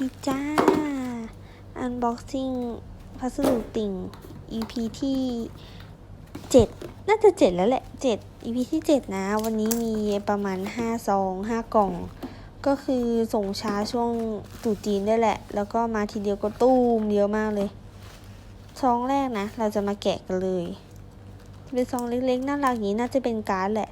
ดีจ้า Unboxing พัสดุติ่ง EP ที่ 7 น่าจะ 7 แล้วแหละ 7 EP ที่ 7 นะ วันนี้มีประมาณ 5 ซอง 5 กล่อง ก็คือส่งช้าช่วงตรุจีนได้แหละ แล้วก็มาทีเดียวก็ตู้มเยอะมากเลย ซองแรกนะ เราจะมาแกะกันเลย เป็นซองเล็กๆ น่ารักอย่างนี้น่าจะเป็นการ์ดแหละ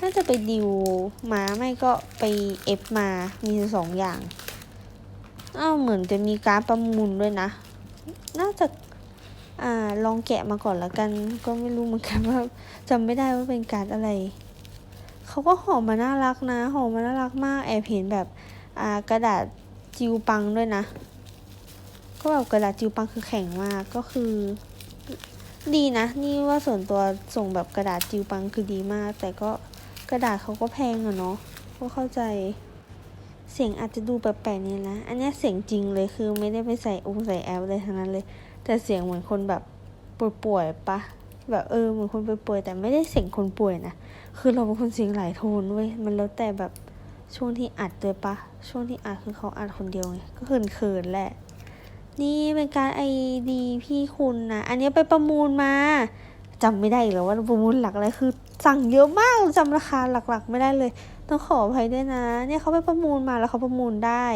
น่าจะไปดิวมาไม่ก็ไปเอฟมา มีสองอย่าง อ้าวเหมือนจะมีการประมูลด้วยนะ น่าจะอ่าลองแกะมาก่อนละกัน ก็ไม่รู้เหมือนกันว่าจำไม่ได้ว่าเป็นการอะไร เขาก็ห่อมาน่ารักนะห่อมาน่ารักมากแอบเห็นแบบอ่ากระดาษจิวปังด้วยนะ ก็แบบกระดาษจิวปังคือแข็งมากก็คือ ดีนะ นี่ว่าส่วนตัวส่งแบบกระดาษจิวปังคือดีมาก แต่ก็กระดาษเขาก็แพงอะเนาะก็เข้าใจ เสียงอาจจะดูแปลกๆนี่นะ อันนี้เสียงจริงเลยคือไม่ได้ไปใส่องใส่แอปเลยทั้งนั้นเลย แต่เสียงเหมือนคนแบบป่วยๆปะแบบเออเหมือนคนป่วยๆแต่ไม่ได้เสียงคนป่วยนะ คือเราเป็นคนเสียงหลายโทนเว้ย มันแล้วแต่แบบช่วงที่อัดเลยปะ ช่วงที่อัดคือเขาอัดคนเดียวไง ก็เขินๆแหละ นี่เป็นการไอดีพี่คุณนะ อันนี้ไปประมูลมาจำไม่ได้อีกแล้วว่าประมูลหลักอะไรคือสั่งเยอะมากจำราคาหลักๆ ไม่ได้เลยต้องขออภัยด้วยนะ เนี่ยเขาไปประมูลมาแล้วเขาประมูลได้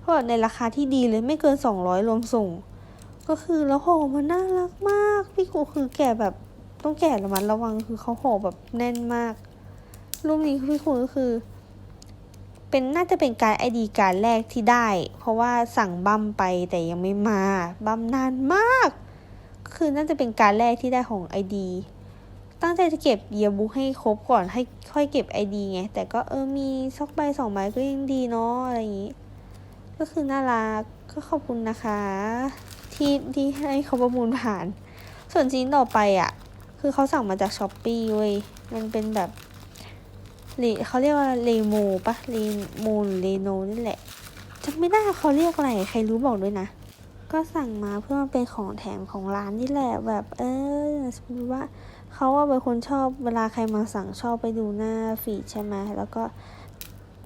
เพราะในราคาที่ดีเลยไม่เกินสองร้อยรวมส่ง ก็คือแล้วห่อมันน่ารักมาก พี่กูคือแกะแบบต้องแกะระมัดระวังคือเขาห่อแบบแน่นมาก รูปนี้พี่คุณก็คือ เป็นน่าจะเป็นการไอดีการแรกที่ได้ เพราะว่าสั่งบัมไปแต่ยังไม่มาบัมนานมาก คือน่าจะเป็นการแรกที่ได้ของไอดี ตั้งใจจะเก็บเยียบุ๊กให้ครบก่อนให้ค่อยเก็บไอดีไง แต่ก็เออมีสักใบสองใบก็ยังดีเนาะอะไรอย่างนี้ ก็คือน่ารักก็ขอบคุณนะคะ ที่ที่ให้เขาประมูลผ่าน ส่วนชิ้นต่อไปอะ คือเขาสั่งมาจากช้อปปี้เว้ยมันเป็นแบบเลเขาเรียกว่าเลโมปะเลโมเลโนนี่แหละจำไม่ได้เขาเรียกอะไรใครรู้บอกด้วยนะก็สั่งมาเพื่อมาเป็นของแถมของร้านนี่แหละแบบเออสมมติว่า เขาว่าเป็นคนชอบเวลาใครมาสั่งชอบไปดูหน้าฟีดใช่ไหมแล้วก็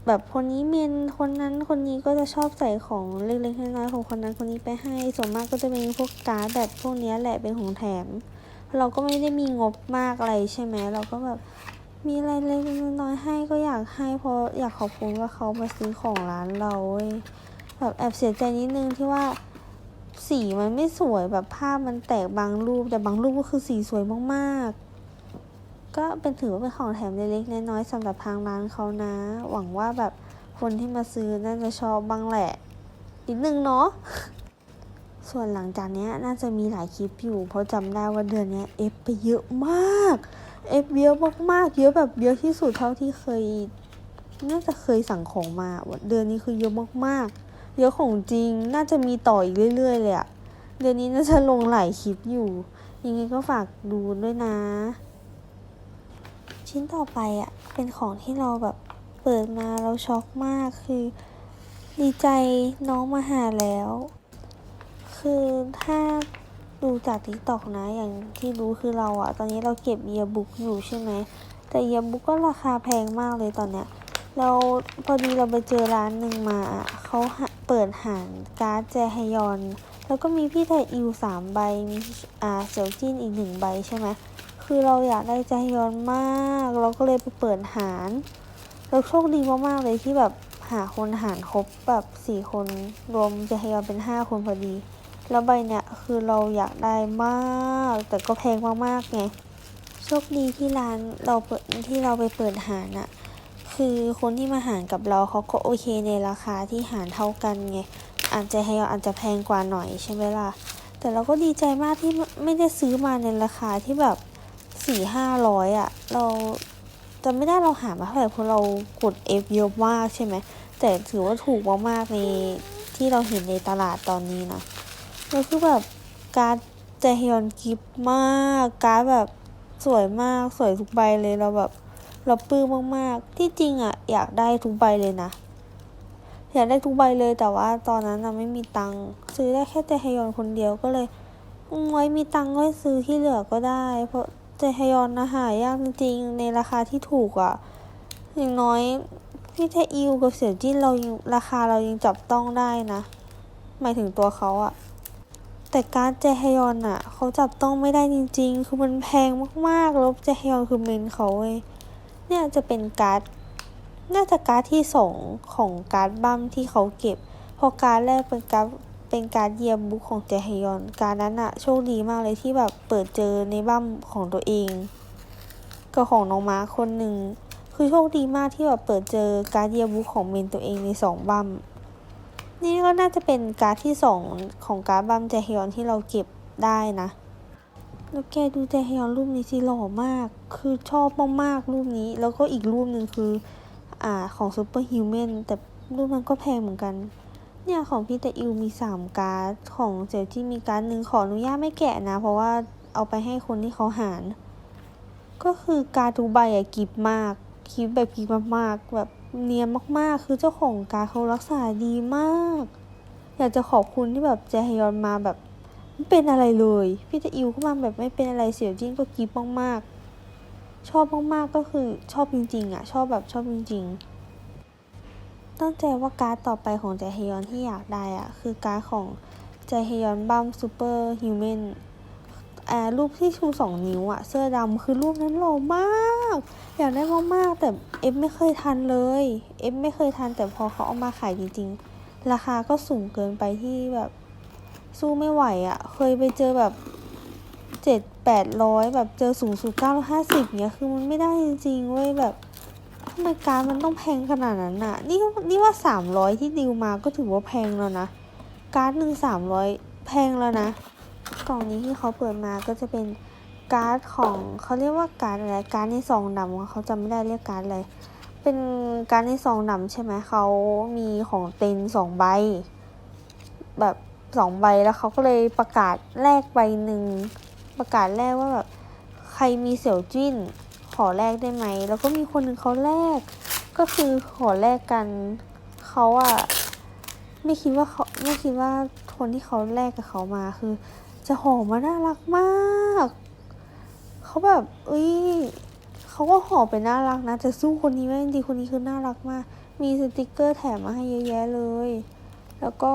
แบบคนนี้เมนคนนั้นคนนี้ก็จะชอบใส่ของเล็กๆน้อยๆของคนนั้นคนนี้ไปให้ส่วนมากก็จะเป็นพวกการ์ดแบบพวกนี้แหละเป็นของแถม เราก็ไม่ได้มีงบมากอะไรใช่ไหมเราก็แบบมีอะไรเล็กๆน้อยๆให้ก็อยากให้เพราะอยากขอบคุณว่าเขามาซื้อของร้านเราแบบแอบเสียใจนิดนึงที่ว่า สีมันไม่สวยแบบภาพมันแตกบางรูป แต่บางรูปก็คือสีสวยมากๆ ก็เป็นถือว่าเป็นของแถมเล็กๆน้อยๆสำหรับทางร้านเขานะ หวังว่าแบบคนที่มาซื้อน่าจะชอบบ้างแหละนิดนึงเนาะส่วนหลังจากนี้น่าจะมีหลายคลิปอยู่ เพราะจำได้ว่าเดือนนี้เอฟไปเยอะมาก เอฟเยอะมากๆ เยอะแบบเยอะที่สุดเท่าที่เคย น่าจะเคยสั่งของมา เดือนนี้คือเยอะมากๆ เยอะของจริง น่าจะมีต่ออีกเรื่อยๆเลยอะเดือนนี้น่าจะลงหลายคลิปอยู่ ยังไงก็ฝากดูด้วยนะ ชิ้นต่อไปอะเป็นของที่เราแบบเปิดมาเราช็อกมากคือ ดีใจน้องมาหาแล้ว คือถ้าดูจากทิกตอกนะอย่างที่รู้คือเราอะตอนนี้เราเก็บเยียบุ๊กอยู่ใช่ไหมแต่เยียบุ๊กก็ราคาแพงมากเลยตอนเนี้ยเราพอดีเราไปเจอร้านหนึ่งมาเขาหา เปิดหานการ์ดแจฮยอน แล้วก็มีพี่ไทยอิวสามใบ มีอ่าเสี่ยวจิ้นอีกหนึ่งใบใช่ไหมคือเราอยากได้แจฮยอนมาก เราก็เลยไปเปิดหารเราโชคดีมากๆเลยที่แบบหาคนหารครบแบบสี่คนรวมแจฮยอนเป็นห้าคนพอดี แล้วใบเนี้ยคือเราอยากได้มาก แต่ก็แพงมากๆไงโชคดีที่ร้านเราเปิดที่เราไปเปิดหารน่ะ คือคนที่มาหารกับเราเขาก็โอเคในราคาที่หารเท่ากันไง อาจจะให้อาจจะแพงกว่าหน่อยใช่ไหมล่ะ แต่เราก็ดีใจมากที่ไม่ได้ซื้อมาในราคาที่แบบสี่ห้าร้อยอะ เราจะไม่ได้เราหามาเท่าไหร่เพราะเรากดเอฟเยอะมากใช่ไหม แต่ถือว่าถูกมากๆในที่เราเห็นในตลาดตอนนี้นะแล้วคือแบบการ์ดแจฮยอนกิฟมาก การแบบสวยมากสวยทุกใบเลยเราแบบ เราปลื้มมากๆ ที่จริงอะอยากได้ทุกใบเลยนะ อยากได้ทุกใบเลยแต่ว่าตอนนั้นเราไม่มีตังค์ซื้อได้แค่แจฮยอนคนเดียวก็เลยไว้มีตังค์ก็ซื้อที่เหลือก็ได้ เพราะแจฮยอนนะหายากจริงๆในราคาที่ถูกอะอย่างน้อยมิเทอิวกับเสี่ยวจิ้นเรายังราคาเรายังจับต้องได้นะหมายถึงตัวเขาอะแต่การ์ดเจฮยอนอะเขาจับต้องไม่ได้จริง ๆ คือมันแพงมากๆแล้วเจฮยอนคือเมนเขาเว้ย เนี่ยจะเป็นการ์ดน่าจะการ์ดที่สองของการ์ดบัมที่เขาเก็บเพอการ์ดแรกเป็นการ์ดเป็นการ์ดเยียมบุ๊กของเจฮยอน การ์ดนั้นอะโชคดีมากเลยที่แบบเปิดเจอในบัมของตัวเองกับของน้องม้าคนหนึ่ง คือโชคดีมากที่แบบเปิดเจอการ์ดเยียบุ๊กของเมนตัวเองในสองบัมนี่ก็น่าจะเป็นการ์ดที่สองของการ์ดบัมแจฮยอนที่เราเก็บได้นะ แล้วแกดูแจฮยอนรูปนี้สิหล่อมาก คือชอบมากๆรูปนี้ แล้วก็อีกรูปหนึ่งคือ อ่าของซูเปอร์ฮิวแมนแต่รูปนั้นก็แพงเหมือนกัน เนี่ยของพี่แต่อิวมีสามการ์ด ของเจลจี้มีการ์ดหนึ่งขออนุญาตไม่แกะนะ เพราะว่าเอาไปให้คนที่เขาหาร ก็คือการ์ดทุกใบอะกิบมากกิบแบบกิบมากๆแบบเนียนมากๆ คือเจ้าของการ์ดเขารักษาดีมาก อยากจะขอบคุณที่แบบแจฮยอนมาแบบ ไม่เป็นอะไรเลย พี่จะอิวก็มาแบบไม่เป็นอะไรเสียวจิ้นก็กิบมากๆ ชอบมากๆก็คือชอบจริงๆอะ ชอบแบบชอบจริง ๆ ตั้งใจว่าการ์ดต่อไปของแจฮยอนที่อยากได้อะ คือการ์ดของแจฮยอนบัมซูเปอร์ฮิวแมนอ่ารูปที่ชูสองนิ้วอะเสื้อดำคือรูปนั้นหล่อมาก อยากได้มากๆแต่เอฟไม่เคยทันเลย เอฟไม่เคยทันแต่พอเขาเอามาขายจริงๆ ราคาก็สูงเกินไปที่แบบ สู้ไม่ไหวอะ่ะ เคยไปเจอแบบเจ็ดแปดร้อยแบบเจอสูงสุดเก้าร้อยห้าสิบเนี้ยคือมันไม่ได้จริงๆเว้ยแบบทำไมการมันต้องแพงขนาดนั้นน่ะ นี่นี่ว่าสามร้อยที่ดิวมาก็ถือว่าแพงแล้วนะ การ์ดหนึ่งสามร้อยแพงแล้วนะ กล่องนี้ที่เขาเปิดมาก็จะเป็นการ์ดของเขาเรียกว่าการ์ดอะไรการ์ดในซองดำเขาจำไม่ได้เรียกการ์ดอะไรเป็นการ์ดในซองดำใช่ไหมเขามีของเต็นสองใบ แบบ องใบแล้วเขาก็เลยประกาศแลกใบหนึ่งประกาศแลกว่าแบบใครมีเสี่ยวจิ้นขอแลกได้ไหม แล้วก็มีคนหนึ่งเขาแลกก็คือขอแลกกันเขาอะไม่คิดว่าเขาไม่คิดว่าคนที่เขาแลกกับเขามาคือ จะหอมมาน่ารักมากเขาแบบเอ้ยเขาก็หอมไปน่ารักนะจะสู้คนนี้ไม่ได้จริงๆคนนี้คือน่ารักมาก มีสติกเกอร์แถมมาให้เยอะแยะเลย แล้วก็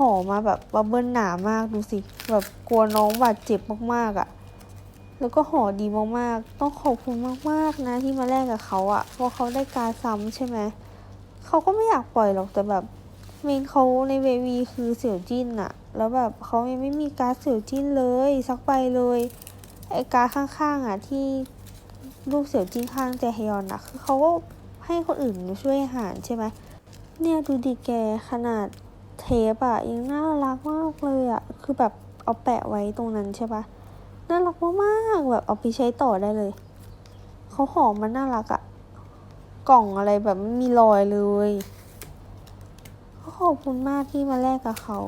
หอมาแบบบับเบิ้ลหนามากดูสิ แบบกลัวน้องบาดเจ็บมากๆอะ่ะ แล้วก็ห่อดีมากๆ ต้องขอบคุณมากๆนะที่มาแลกกับเขาอะ่ะ เพราะเขาได้การซ้ำใช่ไหม เขาก็ไม่อยากปล่อยหรอกแต่แบบเมนเขาในเววีคือเสี่ยวจิ้นอะแล้วแบบเขายังไม่มีการเสี่ยวจิ้นเลยสักใบเลยไอการข้างๆอะที่รูปเสี่ยวจิ้นข้างแจฮยอนอะคือเขาก็ให้คนอื่นช่วยหารใช่ไหมเนี่ยดูดิแกขนาด เทปอะยังน่ารักมากเลยอะคือแบบเอาแปะไว้ตรงนั้นใช่ปะน่ารักมากๆแบบเอาไปใช้ต่อได้เลยเขาหอมมันน่ารักอะกล่องอะไรแบบไม่มีรอยเลยขอบคุณมากที่มาแลกกับเขา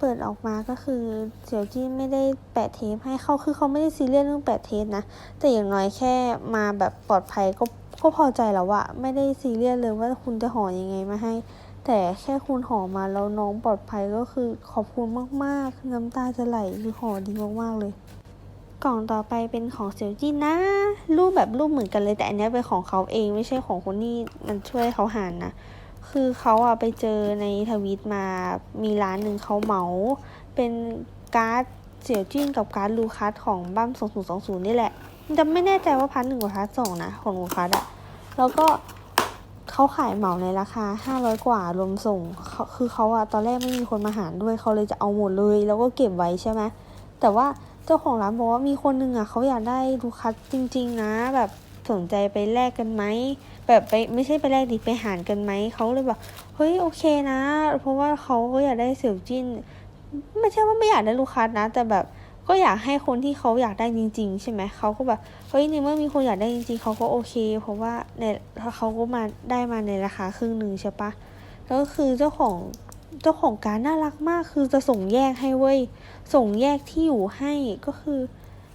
เปิดออกมาก็คือเสี่ยวจี้ไม่ได้แปะเทปให้เขาคือเขาไม่ได้ซีเรียสเรื่องแปะเทปนะ แต่อย่างน้อยแค่มาแบบปลอดภัยก็ก็พอใจแล้วอะไม่ได้ซีเรียสเลยว่าคุณจะห่อยังไงมาให้ แต่แค่คุณห่อมาแล้วน้องปลอดภัยก็คือขอบคุณมากๆ น้ำตาจะไหลคือห่อดีมากๆเลยกล่องต่อไปเป็นของเสี่ยวจี้นะ รูปแบบรูปเหมือนกันเลยแต่อันนี้เป็นของเขาเองไม่ใช่ของคนที่มันช่วยเขาหารนะ คือเขาอะไปเจอในทวิตมามีร้านหนึ่งเขาเหมาเป็นการ์ดเสี่ยวจิ้นกับการ์ดลูคัสของบั้ม2020นี่แหละจะไม่แน่ใจว่าพาร์ทหนึ่งกับพาร์ทสองนะของลูคัสอะแล้วก็เขาขายเหมาในราคา500กว่ารวมส่งเขาคือเขาอะตอนแรกไม่มีคนมาหารด้วยเขาเลยจะเอาหมดเลย แล้วก็เก็บไว้ใช่ไหมแต่ว่าเจ้าของร้านบอกว่ามีคนหนึ่งอะเขาอยากได้ลูคัสจริง ๆ นะแบบ สนใจไปแลกกันไหมแบบไปไม่ใช่ไปแลกดิไปหารกันไหมเขาเลยบอกเฮ้ยโอเคนะ เพราะว่าเขาก็อยากได้เสี่ยวจิ้น ไม่ใช่ว่าไม่อยากได้ลูกค้านะ แต่แบบก็อยากให้คนที่เขาอยากได้จริง ๆ ใช่ไหมเขาก็แบบเฮ้ยในเมื่อมีคนอยากได้จริง ๆเขาก็โอเค เพราะว่าเนี่ยเขาก็มาได้มาในราคาครึ่งหนึ่งใช่ปะแล้วก็คือเจ้าของเจ้าของการน่ารักมากคือจะส่งแยกให้เว้ยส่งแยกที่อยู่ให้ก็คือ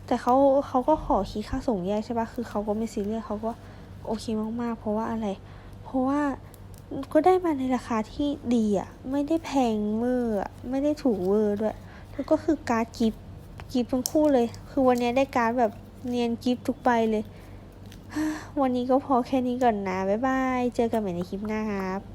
แต่เขาเขาก็ขอคิดค่าส่งแยกใช่ปะคือเขาก็ไม่ซีเรียสเขาก็โอเคมากๆ เพราะว่าอะไร เพราะว่าก็ได้มาในราคาที่ดีอะ ไม่ได้แพงเวอร์อไม่ได้ถูกเวอร์ด้วย แล้วก็คือการ์ดกิฟต์กิฟต์ทั้งคู่เลย คือวันนี้ได้การดแบบเนียนกิฟต์ทุกใบเลย วันนี้ก็พอแค่นี้ก่อนนะ บ๊ายบาย เจอกันใหม่ในคลิปหน้าครับ